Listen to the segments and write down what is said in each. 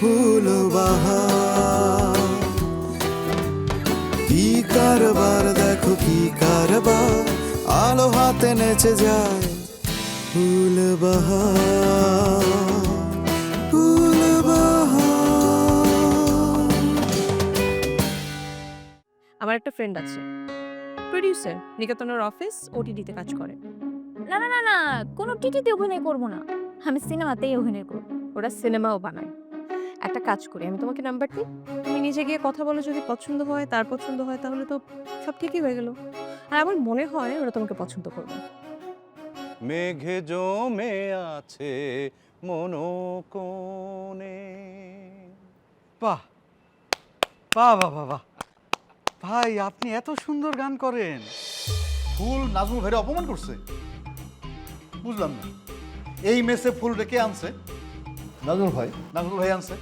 ফুল বাহার কি কারবার দেখো কি কারবার। আলো হাতে নেচে যায় ফুল বাহার ফুল বাহার আমার একটা ফ্রেন্ড আছে। প্রডিউসার নিকেতনের অফিস ওটিডিতে কাজ করে। না না না না কোনো টিটিতে অভিনয় করব না। আমি সিনেমাতেই অভিনয় করব। ওরা সিনেমাও বানায়। একটা কাজ করি। আমি তোমাকে নাম্বার দিই। তুমি নিজে গিয়ে কথা বলো যদি পছন্দ হয় তার পছন্দ হয় তাহলে তো সব ঠিকই হয়ে গেল। আর আমার মনে হয় ওরা তোমাকে পছন্দ করবে। মেঘে জমে আছে মনোকোণে। বাহ! বাহ বাহ বাহ বাহ। ভাই আপনি এত সুন্দর গান করেন। ফুল নাজমুল ভাইরে অপমান করছে। বুঝলাম না। এই মেসে ফুল রেখে আনছে। নাজমুল ভাই নাজমুল ভাই আনছে।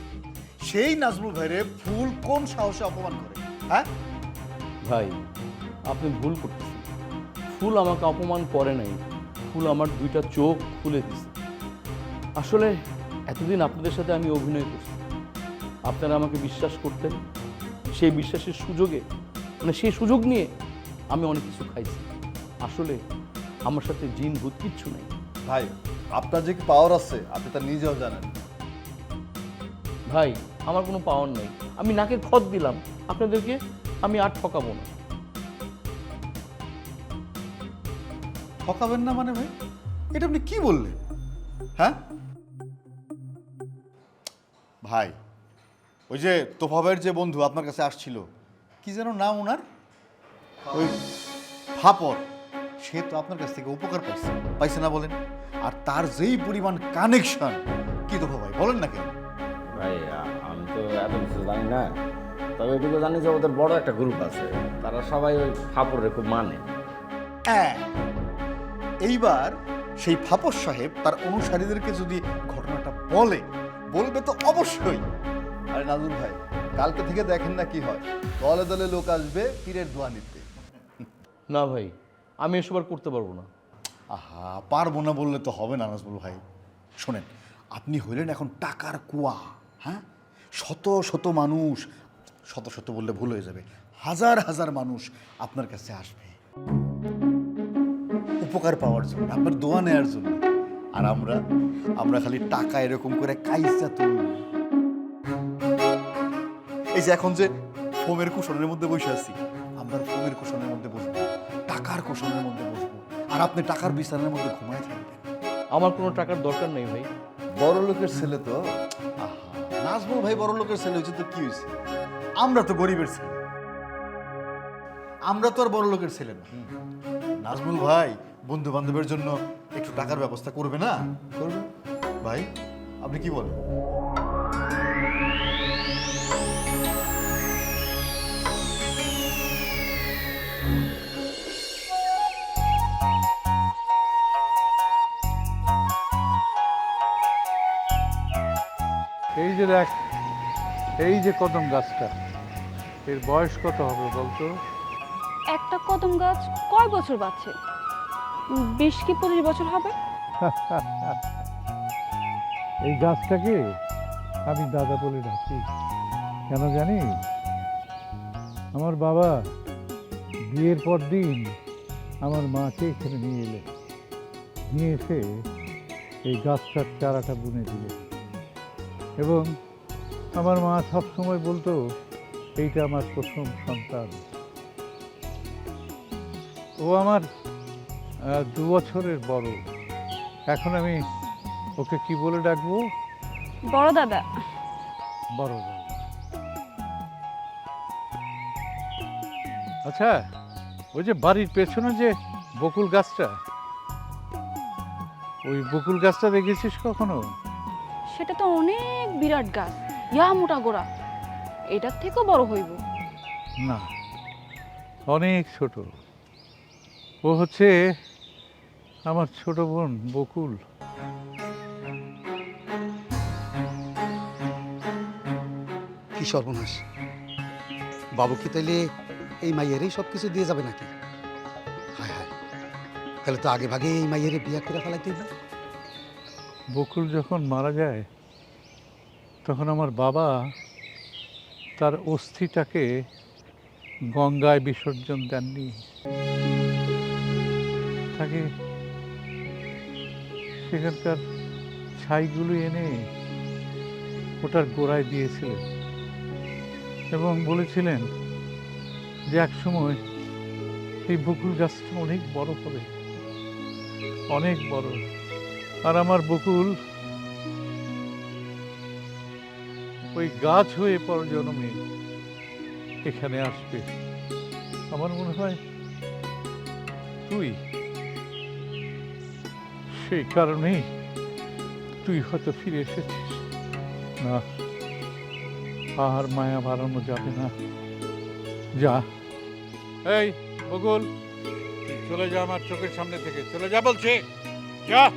সেই নাজমুল ভাইরে ফুল কোন সাহসে অপমান করে? হ্যাঁ? ভাই আপনি ভুল করতেছেন। ফুল আমাকে অপমান করে নাই। ফুল আমার দুইটা চোখ খুলে দিছে। আসলে এতদিন আপনাদের সাথে আমি অভিনয় করছি। আপনারা আমাকে বিশ্বাস করতেন। সেই বিশ্বাসের সুযোগে মানে সেই সুযোগ নিয়ে আমি অনেক কিছু খাইছি। আসলে আমার সাথে জিন ভূত কিচ্ছু নাই। ভাই আপনার যে পাওয়ার আছে আপনি তা নিজেও জানেন। ভাই, আমার কোনো পাওয়ার নেই। আমি নাকে খত দিলাম। আপনাদেরকে আমি আর ঠকাবো না। ঠকাবেন না মানে ভাই? এটা আপনি কি বললেন? হ্যাঁ? ভাই, ওই যে তোফাবের যে বন্ধু আপনার কাছে আসছিল, কি যেন নাম ওনার? ওই ফাপর, সে তো আপনার কাছ থেকে উপকার পাইছে। পাইছে না বলেন। আর তার যেই পরিমাণ কানেকশন কি তোফা ভাই, বলেন না কেন? এত কিছু জানি না। তবে এটুকু জানি যে ওদের বড় একটা গ্রুপ আছে। তারা সবাই ওই ফাপড়ে খুব মানে। হ্যাঁ। এইবার সেই ফাপস সাহেব তার অনুসারীদেরকে যদি ঘটনাটা বলে বলবে তো অবশ্যই। আরে নাজুল ভাই কালকে থেকে দেখেন না কি হয়। দলে দলে লোক আসবে পীরের দোয়া নিতে। না ভাই আমি এসব আর করতে পারব না। আহা পারব না বললে তো হবে না নাজমুল ভাই। শোনেন আপনি হইলেন এখন টাকার কুয়া হ্যাঁ? শত শত মানুষ শত শত বললে ভুল হয়ে যাবে হাজার হাজার মানুষ আপনার কাছে আসবে। উপকার পাওয়ার জন্য আপনার দোয়া নেওয়ার জন্য। আর আমরা আমরা খালি টাকা এরকম করে কাইসা তুলব এই যে এখন যে ফোমের কুশনের মধ্যে বসে আছি আমরা ফোমের কুশনের মধ্যে বসবো টাকার কুশনের মধ্যে বসবো। আর আপনি টাকার বিছানার মধ্যে ঘুমায় থাকবেন। আমার কোনো টাকার দরকার নেই ভাই। বড় লোকের ছেলে তো নাজমুল ভাই বড় লোকের ছেলে হয়েছে তো কি হয়েছে? আমরা তো গরিবের ছেলে। আমরা তো আর বড় লোকের ছেলে না। নাজমুল ভাই বন্ধু বান্ধবের জন্য একটু টাকার ব্যবস্থা করবে না? করবে। ভাই আপনি কি বলেন? যে দেখ এই যে কদম গাছটা এর বয়স কত হবে বলতো? একটা কদম গাছ কয় বছর বাঁচে? বিশ কি পঁচিশ বছর হবে? এই গাছটাকে আমি দাদা বলে ডাকি। কেন জানি? আমার বাবা বিয়ের পর দিন আমার মাকে এখানে নিয়ে এলেন নিয়ে এসে এই গাছটার চারাটা বুনে দিলেন। এবং আমার মা সবসময় বলতো এইটা আমার প্রথম সন্তান। ও আমার দু বছরের বড়। এখন আমি ওকে কি বলে ডাকবো? বড় দাদা। বড় দাদা। আচ্ছা ওই যে বাড়ির পেছনে যে বকুল গাছটা ওই বকুল গাছটা দেখেছিস কখনো? সেটা তো অনেক বিরাট গাছ। ইয়া মোটা গোড়া। এটার থেকেও বড় হইব। না অনেক ছোট। ও হচ্ছে আমার ছোট বোন বকুল। কি সর্বনাশ। বাবু কি তাইলে এই মাইয়েরই সব কিছু দিয়ে যাবে নাকি? হায় হায় তাহলে তো আগে ভাগে এই মাইয়েরে বিয়া করে ফেলাইতে। বকুল যখন মারা যায়, তখন আমার বাবা তার অস্থিটাকে গঙ্গায় বিসর্জন দেননি। তাকে সেখানকার ছাইগুলো এনে ওটার গোড়ায় দিয়েছিলেন এবং বলেছিলেন যে এক সময় এই বকুল গাছটা অনেক বড় হবে, অনেক বড়। আর আমার বকুল ওই গাছ হয়ে পর জন্মে এখানে আসবে। আমার মনে হয় তুই সেই কারণেই তুই হয়তো ফিরে এসেছিস। না, আর মায়া বাড়ানো যাবে না। যা। এই, বকুল চলে যা আমার চোখের সামনে থেকে। চলে যা বলছে। যা।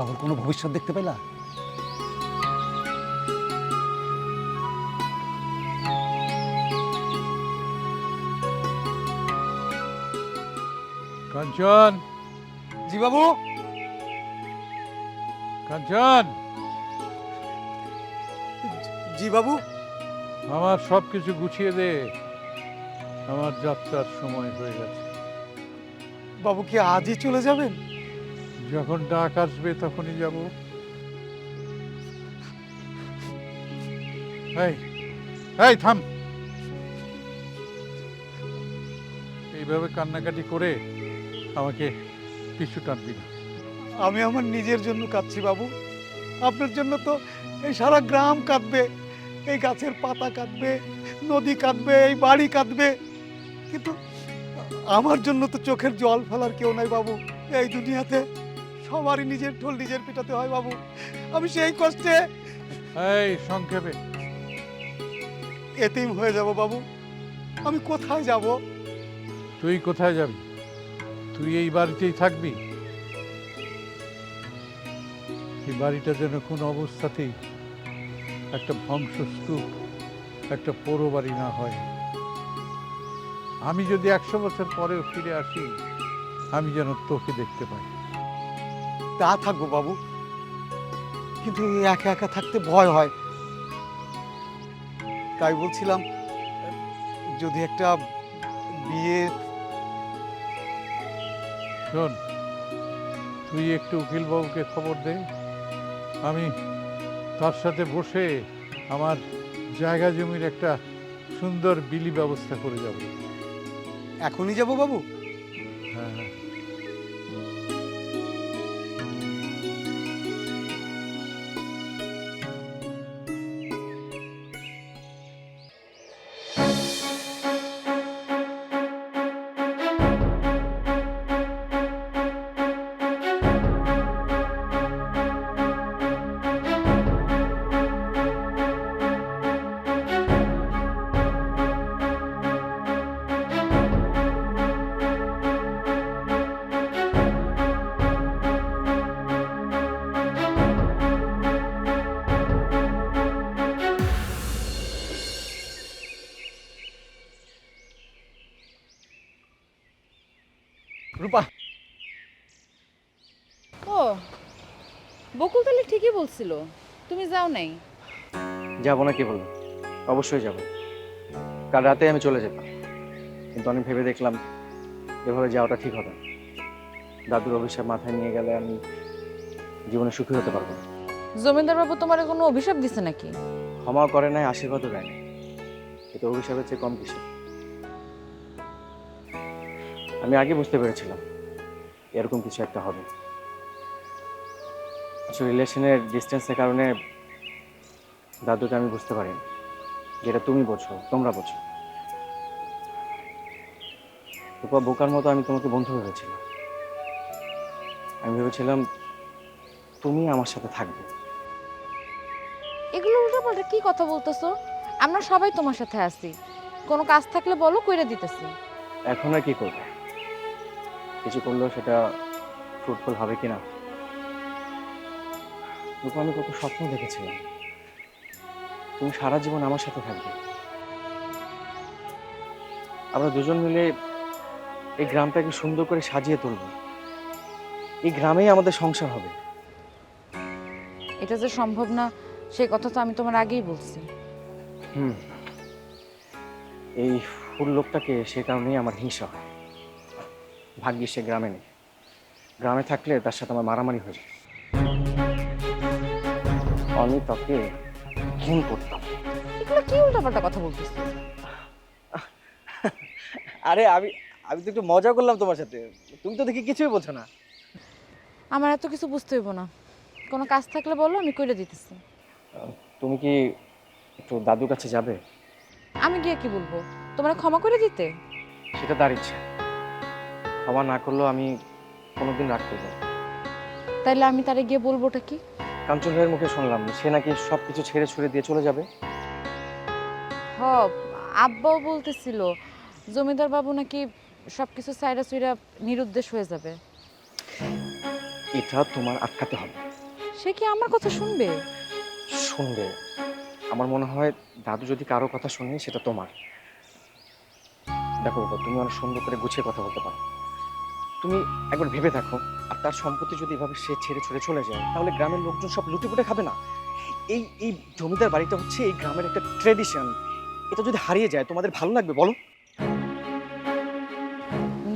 বাবুর কোনো ভবিষ্যৎ দেখতে পেলা কাঞ্চন। জি বাবু। কাঞ্চন। জি বাবু। আমার সব কিছু গুছিয়ে দে। আমার যাত্রার সময় হয়ে গেছে। বাবু কি আজই চলে যাবেন? যখন ডাক আসবে তখনই যাব। থাম। এইভাবে কান্নাকাটি করে আমাকে পিছু টানবি না। আমি আমার নিজের জন্য কাঁদছি বাবু। আপনার জন্য তো এই সারা গ্রাম কাঁদবে, এই গাছের পাতা কাঁদবে, নদী কাঁদবে, এই বাড়ি কাঁদবে। কিন্তু আমার জন্য তো চোখের জল ফেলার কেউ নাই বাবু, এই দুনিয়াতে। সবারই নিজের ঢোল নিজের পিটাতে হয় বাবু। আমি সেই কষ্টে এই সংক্ষেপে। এতিম হয়ে যাব বাবু। আমি কোথায় যাব? তুই কোথায় যাবি? তুই এই বাড়িতেই থাকবি? এই বাড়িটা যেন কোনো অবস্থাতেই একটা ধ্বংসস্তূপ একটা পৌর বাড়ি না হয়। আমি যদি একশো বছর পরেও ফিরে আসি আমি যেন তোকে দেখতে পাই। তা থাকব বাবু। কিন্তু একা একা থাকতে ভয় হয়। তাই বলছিলাম যদি একটা বিয়ে শোন তুই একটু উকিলবাবুকে খবর দে। আমি তার সাথে বসে আমার জায়গা জমির একটা সুন্দর বিলি ব্যবস্থা করে যাব। এখনই যাব বাবু? হ্যাঁ হ্যাঁ। বলছিল তুমি যাও নাই? যাব না কি বলব? অবশ্যই যাব। কাল রাতে আমি চলে যেতাম। কিন্তু আমি ভেবে দেখলাম এভাবে যাওয়াটা ঠিক হবে না। দাদুর অভিশাপ মাথায় নিয়ে গেলে আমি জীবনে সুখী হতে পারব না। জমিদার বাবু তোমার কোনো অভিশাপ দিছে নাকি? ক্ষমাও করে নাই আশীর্বাদও দেয় নাই। এটা অভিশাপের চেয়ে কম কিছু আমি আগে বুঝতে পেরেছিলাম এরকম কিছু একটা হবে। আসলে রিলেশনের ডিস্টেন্সের কারণে দাদুকে আমি বুঝতে পারিনি। যেটা তুমি বোঝো তোমরা বোঝো। রূপা বোকার মতো আমি তোমাকে বন্ধু ভেবেছিলাম। আমি ভেবেছিলাম তুমি আমার সাথে থাকবে। এগুলো উল্টাপাল্টা কি কথা বলতেছো? আমরা সবাই তোমার সাথে আছি। কোনো কাজ থাকলে বলো কইরা দিতেছি। এখন আর কি করবে? কিছু করলেও সেটা ফ্রুটফুল হবে কিনা? রূপা আমি কত স্বপ্ন দেখেছিলাম। তুমি সারা জীবন আমার সাথে থাকবে। আমরা দুজন মিলে এই গ্রামটাকে সুন্দর করে সাজিয়ে তুলব। এই গ্রামেই আমাদের সংসার হবে। এটা যে সম্ভব না সেই কথা তো আমি তোমার আগেই বলছি। হুম। এই ফুল লোকটাকে সে কারণেই আমার হিংসা হয়। ভাগ্যে সে গ্রামে নেই। গ্রামে থাকলে তার সাথে আমার মারামারি হয়ে যায়। আমি তাকে ঘিন করতাম। এগুলো কি উল্টাপাল্টা কথা বলতেছো আরে আমি আমি তো একটু মজা করলাম তোমার সাথে। তুমি তো দেখি কিছুই বোঝো না। আমার এত কিছু বুঝতে হইব না। কোনো কাজ থাকলে বলো আমি কইরা দিতেছি। তুমি কি একটু দাদুর কাছে যাবে? আমি গিয়ে কি বলব? তোমরা ক্ষমা করে দিতে? সেটা তার ইচ্ছা। ক্ষমা না করলেও আমি কোনোদিন রাগ করব না। তাইলে আমি তারে গিয়ে বলবোটা কি? কাঞ্চন ভাইয়ের মুখে শুনলাম সে নাকি সব কিছু ছেড়ে ছুড়ে দিয়ে চলে যাবে? হ আব্বাও বলতেছিল জমিদার বাবু নাকি সবকিছু সাইরা সুইরা নিরুদ্দেশ হয়ে যাবে। এটা তোমার আটকাতে হবে। সে কি আমার কথা শুনবে? শুনবে। আমার মনে হয় দাদু যদি কারও কথা শুনে সেটা তোমার। দেখো তুমি অনেক সুন্দর করে গুছিয়ে কথা বলতে পারো। তুমি একবার ভেবে দেখো আর তার সম্পত্তি যদি এভাবে সে ছেড়ে ছুড়ে চলে যায় তাহলে গ্রামের লোকজন সব লুটে পুটে খাবে না। এই এই জমিদার বাড়িটা হচ্ছে এই গ্রামের একটা ট্রেডিশন এটা যদি হারিয়ে যায় তোমাদের ভালো লাগবে বলো।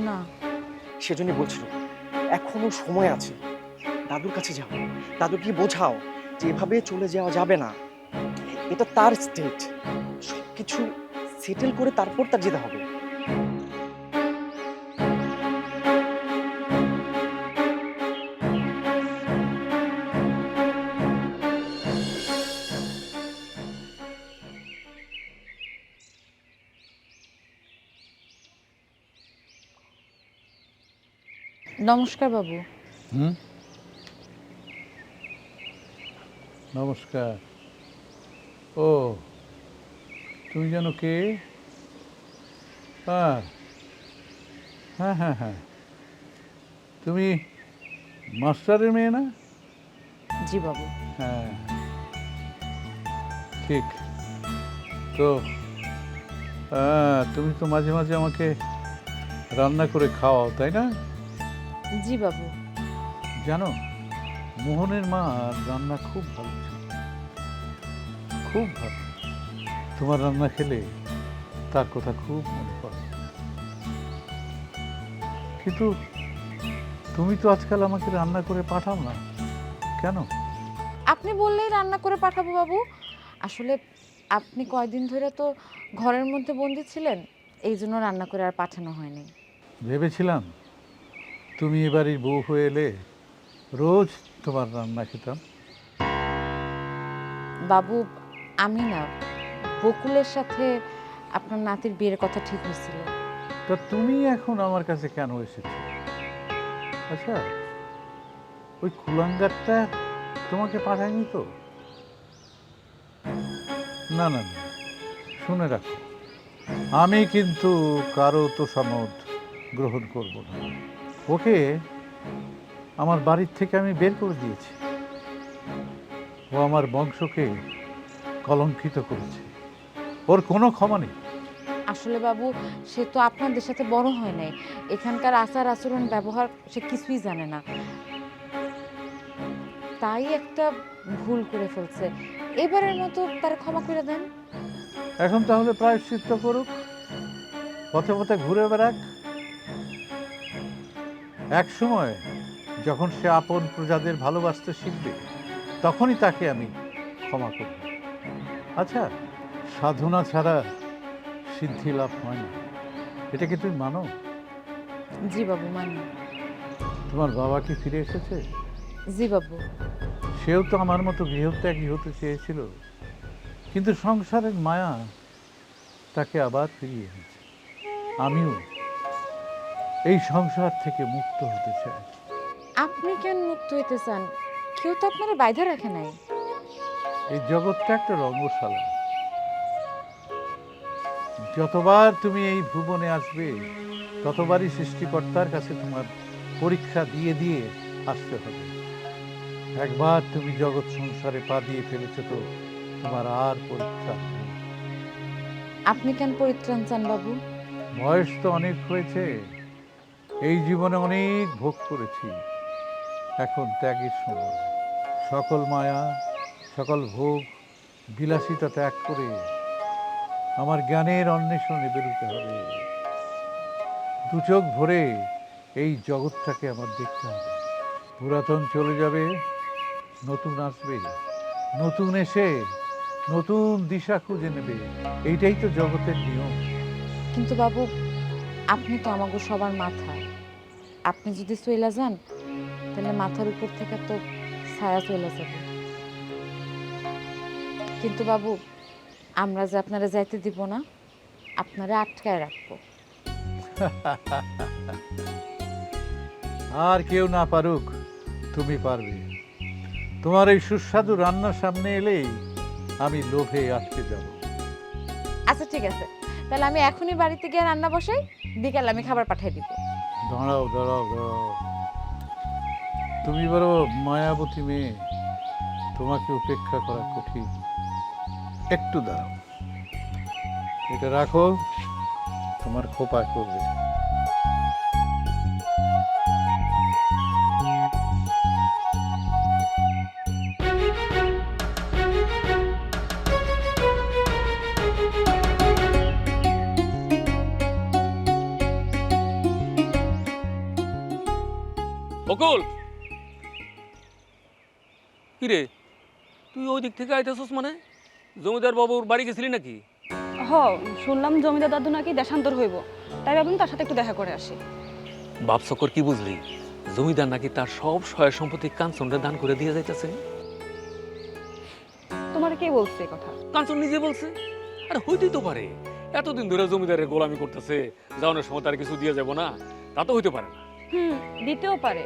না। সেজন্যই বলছিল এখনও সময় আছে। দাদুর কাছে যাও। দাদুকে বোঝাও যে এভাবে চলে যাওয়া যাবে না। এটা তার স্টেট সবকিছু সেটেল করে তারপর তার যেতে হবে। নমস্কার বাবু। হুম? নমস্কার। ও তুমি যেন কে? হ্যাঁ হ্যাঁ হ্যাঁ হ্যাঁ। তুমি মাস্টারের মেয়ে না? জি বাবু। হ্যাঁ। ঠিক। তো তুমি তো মাঝে মাঝে আমাকে রান্না করে খাওয়াও তাই না? জি বাবু। জানো মোহনের মা রান্না খুব ভালো খুব ভালো। তোমার রান্না খেলে তার কথা খুব মনে পড়ে। কিন্তু তুমি তো আজকাল আমাকে রান্না করে পাঠাও না। কেন? আপনি বললেই রান্না করে পাঠাবো বাবু। আসলে আপনি কয়দিন ধরে তো ঘরের মধ্যে বন্দি ছিলেন এই জন্য রান্না করে আর পাঠানো হয়নি। ভেবেছিলাম তুমি এবারই বউ হয়ে এলে রোজ তোমার রান্না খেতাম। বাবু আমি না বকুলের সাথে আপনার নাতির বিয়ের কথা ঠিক হয়েছিল। তা তুমি এখন আমার কাছে কেন এসেছ? আচ্ছা ওই কুলাঙ্গারটা তোমাকে পাঠায়নি তো? না না না শুনে রাখো। আমি কিন্তু কারও তো সমদ গ্রহণ করব না। ওকে আমার বাড়ির থেকে আমি বের করে দিয়েছি। ও আমার বংশকে কলঙ্কিত করেছে। ওর কোনো ক্ষমা নেই। আসলে বাবু সে তো আপনাদের সাথে বড় হয় নাই। এখানকার আচার আচরণ ব্যবহার সে কিছুই জানে না। তাই একটা ভুল করে ফেলছে। এবারের মতো তার ক্ষমা করে দেন। এখন তাহলে প্রায়শ্চিত্ত করুক পথে পথে ঘুরে বেড়াক। এক সময় যখন সে আপন প্রজাদের ভালোবাসতে শিখবে তখনই তাকে আমি ক্ষমা করব। আচ্ছা সাধনা ছাড়া সিদ্ধি লাভ হয় না। এটা কি তুমি মানো? জি বাবু মানি। তোমার বাবা কি ফিরে এসেছে? জি বাবু। সেও তো আমার মতো গৃহত্যাগী হতে চেয়েছিল কিন্তু সংসারের মায়া তাকে আবার ফিরিয়ে এনেছে। আমিও এই সংসার থেকে মুক্ত হতে চাই। আপনি কেন মুক্ত হইতে চান? কেউ তো আপনারা বাইধা রাখে নাই। এই জগৎটা একটা রঙ্গশালা। যতবার তুমি এই ভুবনে আসবে ততবারই সৃষ্টিকর্তার কাছে তোমার পরীক্ষা দিয়ে দিয়ে আসতে হবে। একবার তুমি জগৎ সংসারে পা দিয়ে ফেলেছো তো তোমার আর পরীক্ষা আপনি কেন পরিত্রাণ চান বাবু? বয়স তো অনেক হয়েছে। এই জীবনে অনেক ভোগ করেছি। এখন ত্যাগের সময়। সকল মায়া, সকল ভোগ, বিলাসিতা ত্যাগ করে আমার জ্ঞানের অন্বেষণে বেরোতে হবে। দু চোখ ভরে এই জগৎটাকে আমার দেখতে হবে। পুরাতন চলে যাবে, নতুন আসবে, নতুন এসে নতুন দিশা খুঁজে নেবে। এইটাই তো জগতের নিয়ম। কিন্তু বাবু, আপনি তো আমাকে সবার মাথা। আপনি যদি চইলা যান তাহলে মাথার উপর থেকে তো ছায়া চলে যাবে। কিন্তু বাবু আমরা যে আপনারা যাইতে দিব না আপনারা আটকায় রাখব। আর কেউ না পারুক তুমি পারবে। তোমার এই সুস্বাদু রান্নার সামনে এলেই আমি লোভে আটকে যাব। আচ্ছা ঠিক আছে। তাহলে আমি এখনই বাড়িতে গিয়ে রান্না বসাই বিকালে আমি খাবার পাঠিয়ে দিব। দাঁড়াও দাঁড়াও দাঁড়াও। তুমি বড় মায়াবতী মেয়ে। তোমাকে উপেক্ষা করা কঠিন। একটু দাঁড়াও। এটা রাখো, তোমার খোপা করবে। বকুল কিরে তুই ওই দিক থেকে আইতেছস মানে? জমিদার বাবুর বাড়ি গেছিলি নাকি? হ শুনলাম জমিদার দাদু নাকি দেশান্তর হইব। তাই ভাবলাম তার সাথে একটু দেখা করে আসি। কি বুঝলি? জমিদার নাকি তার সব সয় সম্পত্তি কাঞ্চনরে দান করে দিয়ে যাইতেছে। তোমার কে বলছে এই কথা? কাঞ্চন নিজে বলছে? আর হইতেই তো পারে। এতদিন ধরে জমিদারের গোলামি করতেছে যাওয়ানোর সময় তার কিছু দিয়ে যাব না। তা তো হইতে পারে না। হুম দিতেও পারে।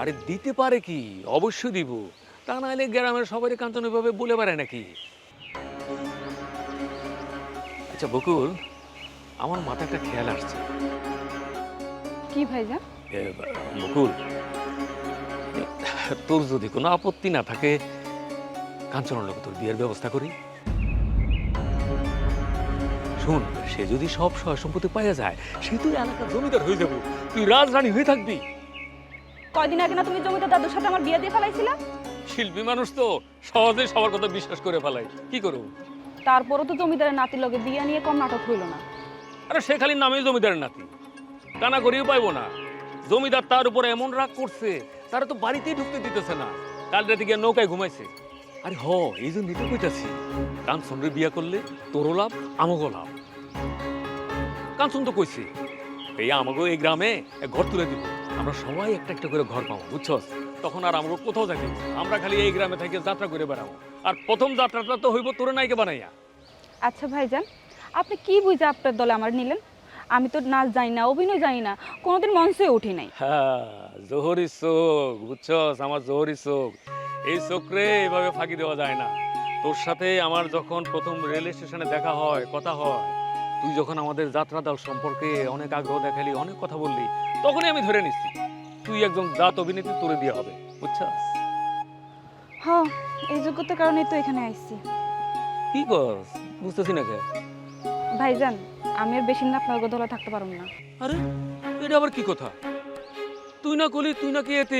আরে দিতে পারে কি? অবশ্যই দিব। তা নাহলে গ্রামের সবাই কাঞ্চন এভাবে বলে পারে নাকি? আচ্ছা বকুল আমার মাথায় একটা খেয়াল আসছে। কি ভাইজান? বকুল তোর যদি কোনো আপত্তি না থাকে কাঞ্চনের লোক তোর বিয়ের ব্যবস্থা করি। শোন সে যদি সব সয় সম্পত্তি পাইয়া যায় সে তুই এলাকার জমিদার হয়ে যাব। তুই রাজরানী হয়ে থাকবি। কয়দিন আগে না তুমি জমিদার দাদুর সাথে আমার বিয়ে দিয়ে ফেলাইছিলা? শিল্পী মানুষ তো সহজে সবার কথা বিশ্বাস করে ফেলাই কি করব? তারপরও তো জমিদারের নাতির লগে বিয়ে নিয়ে কম নাটক হইল না। আরে সে খালি নামে জমিদারের নাতি। কানা করিও পাইবো না। জমিদার তার উপরে এমন রাগ করছে তারা তো বাড়িতেই ঢুকতে দিতেছে না। কাল রাতে গিয়ে নৌকায় ঘুমাইছে। আরে হ এই জন্যই তো কইতাছি কাঞ্চনরে বিয়া করলে তোরও লাভ আমাগো লাভ। কাঞ্চন তো কইছে এই আমাগো এই গ্রামে ঘর তুলে দিব। আমরা সবাই একটা একটা করে ঘর পাবো বুঝছস তখন আর আমরা কোথাও না। আমরা খালি এই গ্রামে থেকে যাত্রা করে বেড়াবো। আর প্রথম যাত্রাটা তো হইব তোরে নাইকে বানাইয়া। আচ্ছা ভাইজান আপনি কি বুঝে আপনার দলে আমার নিলেন? আমি তো নাচ জানি না অভিনয় জানি না কোনোদিন মঞ্চে উঠি নাই। হ্যাঁ জোহরি চোখ বুঝছস আমার জোহরি চোখ। এই চোখরে এভাবে ফাঁকি দেওয়া যায় না। তোর সাথে আমার যখন প্রথম রেল স্টেশনে দেখা হয় কথা হয় তুই যখন আমাদের যাত্রা দল সম্পর্কে অনেক আগ্রহ দেখালি অনেক কথা বললি তখনই আমি ধরে নিচ্ছি তুই একজন জাত অভিনেত্রী তোরে দিয়ে হবে বুঝছস হ্যাঁ এই যোগ্যতার কারণেই তো এখানে আইছি কি করস? বুঝতেছি না কে ভাইজান আমি আর বেশি দিন আপনার দলে থাকতে পারব না। আরে এটা আবার কি কথা? তুই না কলি তুই নাকি এতে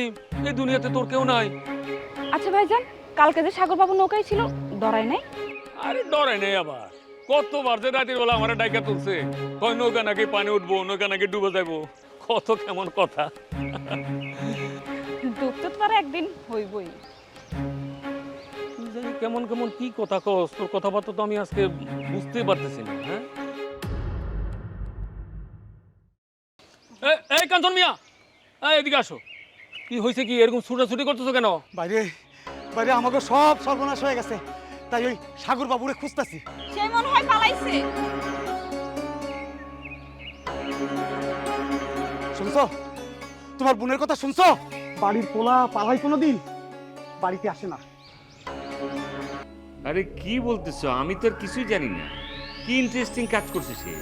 এই দুনিয়াতে তোর কেউ নাই। আচ্ছা ভাইজান কালকে যে সাগর বাবু নৌকায় ছিল ডরাই নাই? আরে ডরে নাই আবার। কতবার যে রাতের বেলা আমার ডাইকা তুলছে। কয় নৌকা নাকি পানি উঠবো নৌকা নাকি ডুবে যাব কত কেমন কথা। তো আর একদিন হইবই। কেমন কেমন কি কথা কস তোর কথাবার্তা তো আমি আজকে বুঝতেই পারতেছি না হ্যাঁ? এই কাঞ্চন মিয়া এই এদিকে আসো। কি হয়েছে কি এরকম ছুটাছুটি করতেছো কেন? বাইরে বাইরে আমাকে সব সর্বনাশ হয়ে গেছে। তাই ওই সাগর বাবুরে খুঁজতেছি। সে মনে হয় পালাইছে। শুনছো? তোমার বোনের কথা শুনছো? বাড়ির পোলা পালাই কোনো দিন বাড়িতে আসে না। আরে কি বলতেছো? আমি তো আর কিছুই জানি না। কি ইন্টারেস্টিং কাজ করছে সে?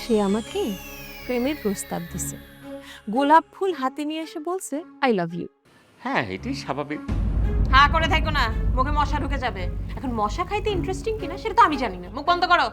সে আমাকে প্রেমের প্রস্তাব দিছে। গোলাপ ফুল হাতে নিয়ে এসে বলছে আই লাভ ইউ হ্যাঁ এটাই স্বাভাবিক। হ্যাঁ করে থাকো না। মুখে মশা ঢুকে যাবে। এখন মশা খাইতে ইন্টারেস্টিং কিনা সেটা তো আমি জানি না। মুখ বন্ধ করো।